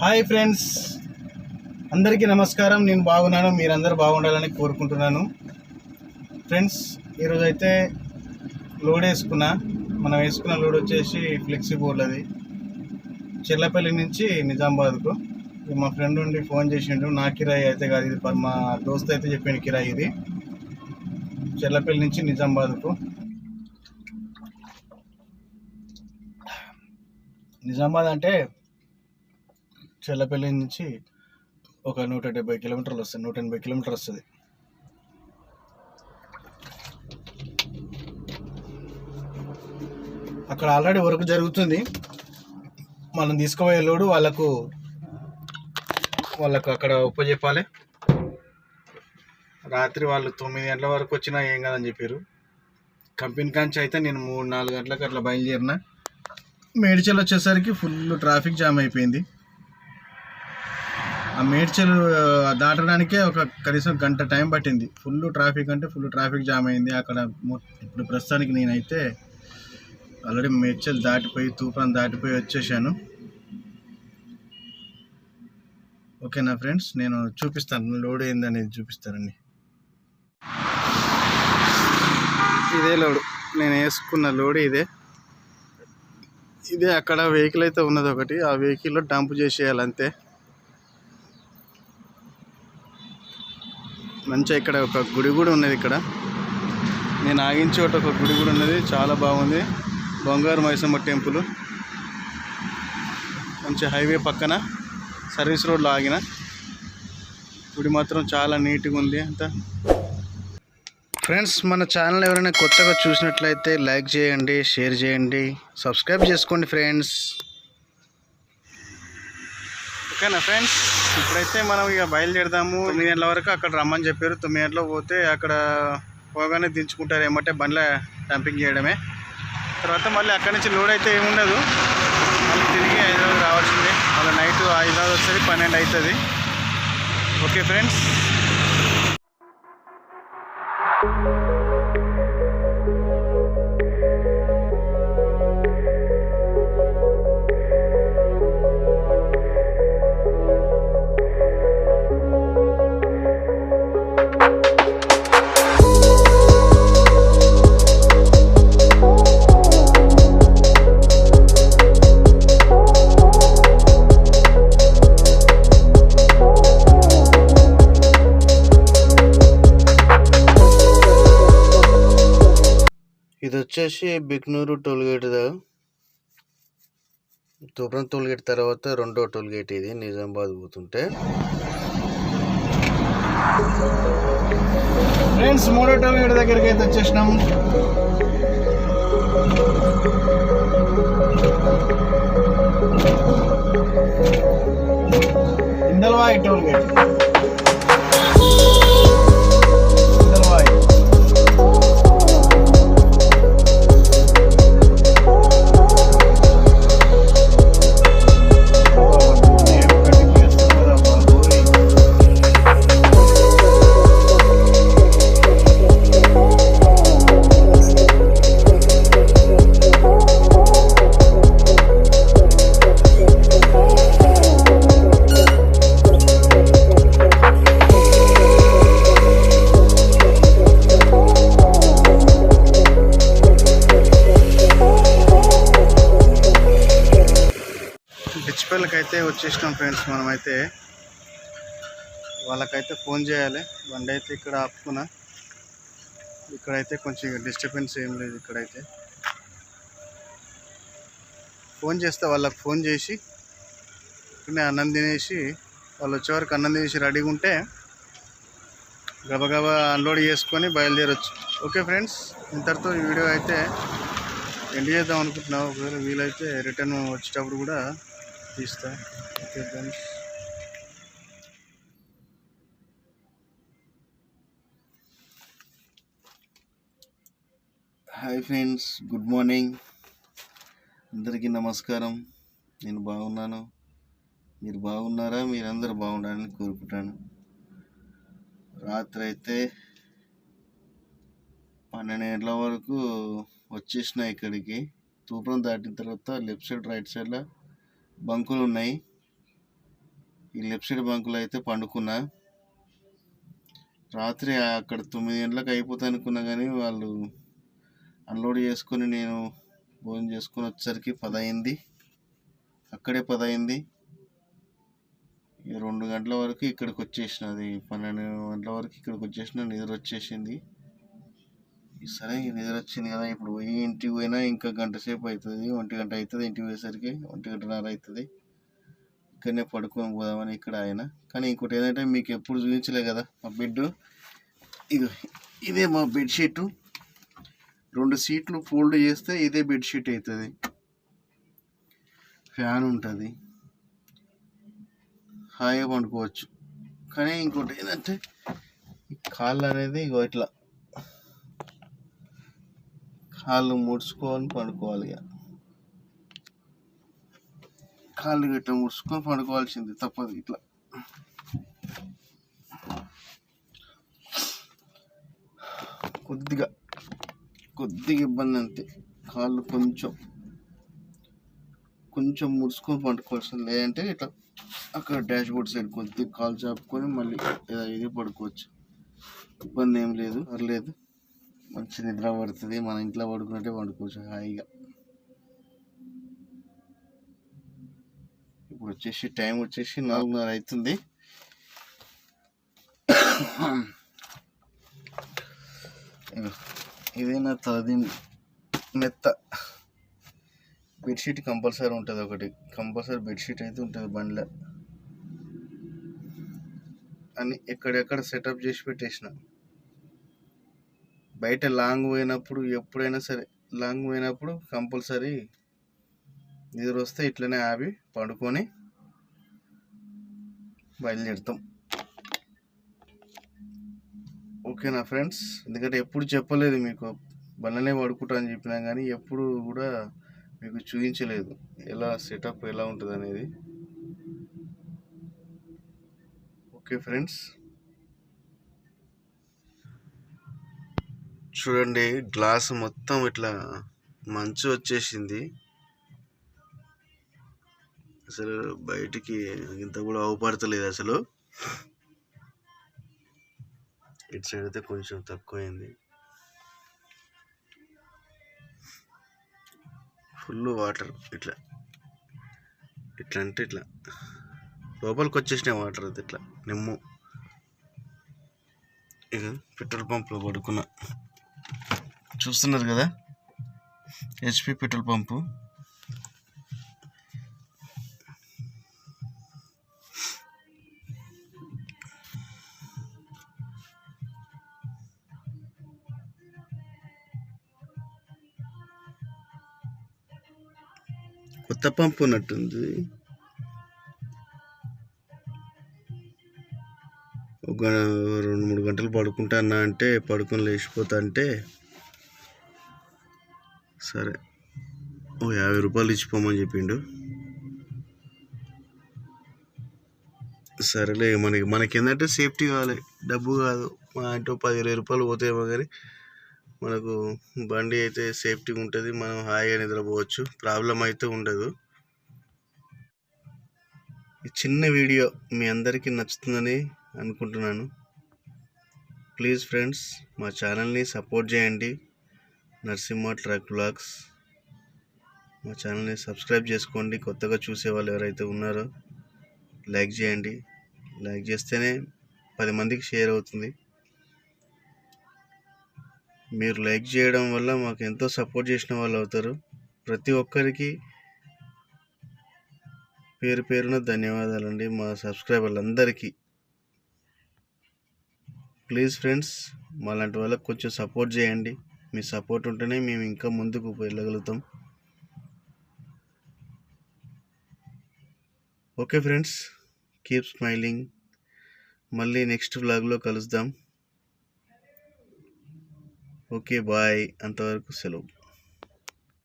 Hi friends. అందరికీ నమస్కారం. నేను బాగున్నాను. మీరందరూ బాగుండాలని కోరుకుంటున్నాను. ఫ్రెండ్స్ ఈరోజు అయితే లోడ్ వేసుకున్నా. మనం వేసుకున్న లోడ్ వచ్చేసి ఫ్లెక్సీ బోర్డ్ అది. చెర్లపల్లి నుంచి నిజామాబాద్కు. మా ఫ్రెండ్ ఉండి ఫోన్ చేసిండు. నా కిరాయి అయితే కాదు ఇది. పర్- మా దోస్త్ అయితే చెప్పిండు కిరాయి ఇది. చెర్లపల్లి నుంచి నిజామాబాద్కు. నిజామాబాద్ అంటే చెల్లపల్లి నుంచి ఒక నూట డెబ్బై కిలోమీటర్లు వస్తుంది. నూట ఎనభై కిలోమీటర్లు వస్తుంది. అక్కడ ఆల్రెడీ వర్క్ జరుగుతుంది. మనం తీసుకుపోయే లోడు వాళ్ళకు వాళ్ళకు అక్కడ ఒప్పజెప్పాలి. రాత్రి వాళ్ళు తొమ్మిది గంటల వరకు వచ్చినా ఏం కాదని చెప్పారు కంపెనీ కాంచి అయితే నేను మూడు నాలుగు గంటలకు అట్లా బయలుదేరిన. మేడ్చల్ వచ్చేసరికి ఫుల్ ట్రాఫిక్ జామ్ అయిపోయింది. ఆ మేడ్చల్ దాటడానికే ఒక కనీసం గంట టైం పట్టింది. ఫుల్ ట్రాఫిక్ అంటే ఫుల్ ట్రాఫిక్ జామ్ అయింది. అక్కడ ఇప్పుడు ప్రస్తుతానికి నేనైతే ఆల్రెడీ మేడ్చల్ దాటిపోయి తూఫాన్ దాటిపోయి వచ్చేసాను. ఓకేనా ఫ్రెండ్స్? నేను చూపిస్తాను. లోడ్ ఏందనేది చూపిస్తానండి. ఇదే లోడ్. నేను వేసుకున్న లోడ్ ఇదే. ఇదే అక్కడ వెహికల్ అయితే ఉన్నది ఒకటి. ఆ వెహికల్లో డంప్ చేసేయాలి అంతే మంచిగా ఇక్కడ ఒక గుడి కూడా ఉన్నది ఇక్కడ. నేను ఆగిన చోట ఒక గుడి కూడా ఉన్నది. చాలా బాగుంది. బంగారు మైసమ్మ టెంపుల్. మంచి హైవే పక్కన సర్వీస్ రోడ్లో ఆగిన. గుడి మాత్రం చాలా నీట్గా ఉంది అంతా. ఫ్రెండ్స్ మన ఛానల్ ఎవరైనా కొత్తగా చూసినట్లయితే లైక్ చేయండి షేర్ చేయండి. సబ్స్క్రైబ్ చేసుకోండి ఫ్రెండ్స్. ఓకేనా ఫ్రెండ్స్? ఇప్పుడైతే మనం ఇక బయలుదేరదాము. తొమ్మిది గంటల వరకు అక్కడ రమ్మని చెప్పారు. తొమ్మిది గంటలో పోతే అక్కడ పోగానే దించుకుంటారు ఏమంటే బండ్ల డంపింగ్ చేయడమే. తర్వాత మళ్ళీ అక్కడి నుంచి లోడ్ అయితే ఏముండదు మళ్ళీ తిరిగి హైదరాబాద్ రావాల్సిందే. మళ్ళీ నైట్ హైదరాబాద్ వచ్చేది పన్నెండు అవుతుంది. Okay friends. వచ్చేసి Biknoor toll gate Toopran toll gate తర్వాత రెండో టోల్ గేట్ ఇది నిజామాబాద్ పోతుంటే. ఫ్రెండ్స్ మూడో టోల్ గేట్ దగ్గరికి అయితే వచ్చేసినాం. ఇందల్వాయి టోల్ అయితే వచ్చేసినాం ఫ్రెండ్స్ మనమైతే. వాళ్ళకైతే ఫోన్ చేయాలి. బండి అయితే ఇక్కడ ఆపుకున్నా. ఇక్కడైతే కొంచెం డిస్టర్బెన్స్ ఏం లేదు ఇక్కడైతే. ఫోన్ చేస్తే వాళ్ళకి ఫోన్ చేసి ఇక్కడనే అన్నం తినేసి వాళ్ళు వచ్చేవరకు అన్నం తినేసి రెడీగా ఉంటే గబగబా అన్లోడ్ చేసుకొని బయలుదేరొచ్చు. ఓకే ఫ్రెండ్స్ ఇంతటితో ఈ వీడియో అయితే ఎండ్ చేద్దాం అనుకుంటున్నాం. ఒకవేళ వీలైతే రిటర్న్ వచ్చేటప్పుడు కూడా తీస్తా okay friends hi friends good morning అందరికీ నమస్కారం. నేను బాగున్నాను. మీరు బాగున్నారా? మీరందరూ బాగుండాలని కోరుకుంటాను రాత్రి అయితే పన్నెండు గంటల వరకు వచ్చేసిన ఇక్కడికి. తూప్రం దాటిన తర్వాత లెఫ్ట్ సైడ్ రైట్ సైడ్లో బంకులు ఉన్నాయి ఈ లెఫ్ట్ సైడ్ బంకులు అయితే పండుకున్నా. రాత్రి అక్కడ తొమ్మిది గంటలకు అయిపోతాయి అనుకున్నా కానీ వాళ్ళు అన్లోడ్ చేసుకొని నేను భోజనం చేసుకొని వచ్చేసరికి పది అయింది అక్కడే పదయింది ఈ రెండు గంటల వరకు ఇక్కడికి వచ్చేసిన అది పన్నెండు గంటల వరకు ఇక్కడికి వచ్చేసిన నిద్ర వచ్చేసింది. సరే నిద్ర వచ్చింది కదా ఇప్పుడు పోయి ఇంటికి పోయినా ఇంకా గంట సేపు అవుతుంది ఒంటి గంట అవుతుంది ఇంటికి పోయేసరికి ఒంటి గంటన్నర అవుతుంది ఇక్కడనే పడుకొని పోదామని ఇక్కడ ఆయన. కానీ ఇంకోటి ఏంటంటే మీకు ఎప్పుడు చూపించలే కదా మా బెడ్ ఇది ఇదే మా బెడ్షీట్ రెండు సీట్లు ఫోల్డ్ చేస్తే ఇదే బెడ్షీట్ అవుతుంది ఫ్యాన్ ఉంటుంది. హాయిగా పండుకోవచ్చు. కానీ ఇంకోటి ఏంటంటే కాళ్ళు అనేది ఇగో ఇట్లా కాళ్ళు ముడుచుకొని పండుకోవాలి ఇక. కాళ్ళు గట్ట ముడుచుకొని పండుకోవాల్సింది తప్పదు ఇట్లా. కొద్దిగా కొద్దిగా ఇబ్బంది అంతే. కాళ్ళు కొంచెం కొంచెం ముడుచుకొని పండుకోవాల్సింది. లేదంటే ఇట్లా అక్కడ డాష్ బోర్డ్ సైడ్ కొద్దిగా కాలు చాపుకొని మళ్ళీ ఏదో ఇది పడుకోవచ్చు. ఇబ్బంది ఏం లేదు పర్లేదు. మంచి నిద్ర పడుతుంది మన ఇంట్లో పడుకున్నట్టే పండుకోవచ్చు హాయిగా. ఇప్పుడు వచ్చేసి టైం వచ్చేసి నాలుగున్నర అవుతుంది ఇదే నా తలదిండి మెత్త. బెడ్షీట్ కంపల్సరీ ఉంటుంది ఒకటి. కంపల్సరీ బెడ్షీట్ అయితే ఉంటుంది బండిలో. అని ఎక్కడెక్కడ సెటప్ చేసి పెట్టేసిన. బయట లాంగ్ పోయినప్పుడు ఎప్పుడైనా సరే లాంగ్ పోయినప్పుడు కంపల్సరీ నిద్ర వస్తే ఇట్లనే ఆపి పడుకొని బయలుదేరుతాం. ఓకేనా ఫ్రెండ్స్? ఎందుకంటే ఎప్పుడు చెప్పలేదు మీకు బల్లనే పడుకుంటా అని చెప్పినా కానీ ఎప్పుడు కూడా మీకు చూపించలేదు ఎలా సెటప్ ఎలా ఉంటుంది అనేది ఓకే ఫ్రెండ్స్? చూడండి గ్లాస్ మొత్తం ఇట్లా మంచు వచ్చేసింది. అసలు బయటికి ఇంత కూడా అవపడతలేదు అసలు. ఇటు సైడ్ అయితే కొంచెం తక్కువైంది. ఫుల్ వాటర్ ఇట్లా. ఇట్లా అంటే ఇట్లా. లోపలికి వచ్చేసినాయి వాటర్ అది ఇట్లా. నిమ్ము. ఇక పెట్రోల్ పంప్లో పడుకున్నా. చూస్తున్నారు కదా? HP petrol pump. కొత్త పంపు ఉన్నట్టుంది. ఒక రెండు మూడు గంటలు పడుకుంటా అన్నా అంటే పడుకొని లేచిపోతా అంటే సరే. ఓ యాభై రూపాయలు ఇచ్చిపోమని చెప్పిండు. సరేలే మనకి మనకి ఏంటంటే సేఫ్టీ కావాలి. డబ్బు కాదు. మా అంటే పది ఇరవై రూపాయలు పోతాయేమో కానీ మనకు బండి అయితే సేఫ్టీగా ఉంటుంది. మనం హాయిగా నిద్రపోవచ్చు. ప్రాబ్లం అయితే ఉండదు. ఈ చిన్న వీడియో మీ అందరికీ నచ్చుతుందని అనుకుంటున్నాను. ప్లీజ్ ఫ్రెండ్స్ మా ఛానల్ని సపోర్ట్ చేయండి. నరసింహ ట్రక్ బ్లాగ్స్ మా ఛానల్ని సబ్స్క్రైబ్ చేసుకోండి. కొత్తగా చూసే వాళ్ళు ఎవరైతే ఉన్నారో లైక్ చేయండి. లైక్ చేస్తేనే పది మందికి షేర్ అవుతుంది. మీరు లైక్ చేయడం వల్ల మాకు ఎంతో సపోర్ట్ చేసిన వాళ్ళు అవుతారు. ప్రతి ఒక్కరికి పేరు పేరున ధన్యవాదాలండి మా సబ్స్క్రైబర్లందరికీ. ప్లీజ్ ఫ్రెండ్స్ మాలాంటి వాళ్ళకి కొంచెం సపోర్ట్ చేయండి. మీ సపోర్ట్ ఉంటేనే మేము ఇంకా ముందుకు వెళ్ళగలుగుతాం. ఓకే ఫ్రెండ్స్ కీప్ స్మైలింగ్ మళ్ళీ నెక్స్ట్ వ్లాగ్లో కలుద్దాం. ఓకే బాయ్ అంతవరకు సెలవు.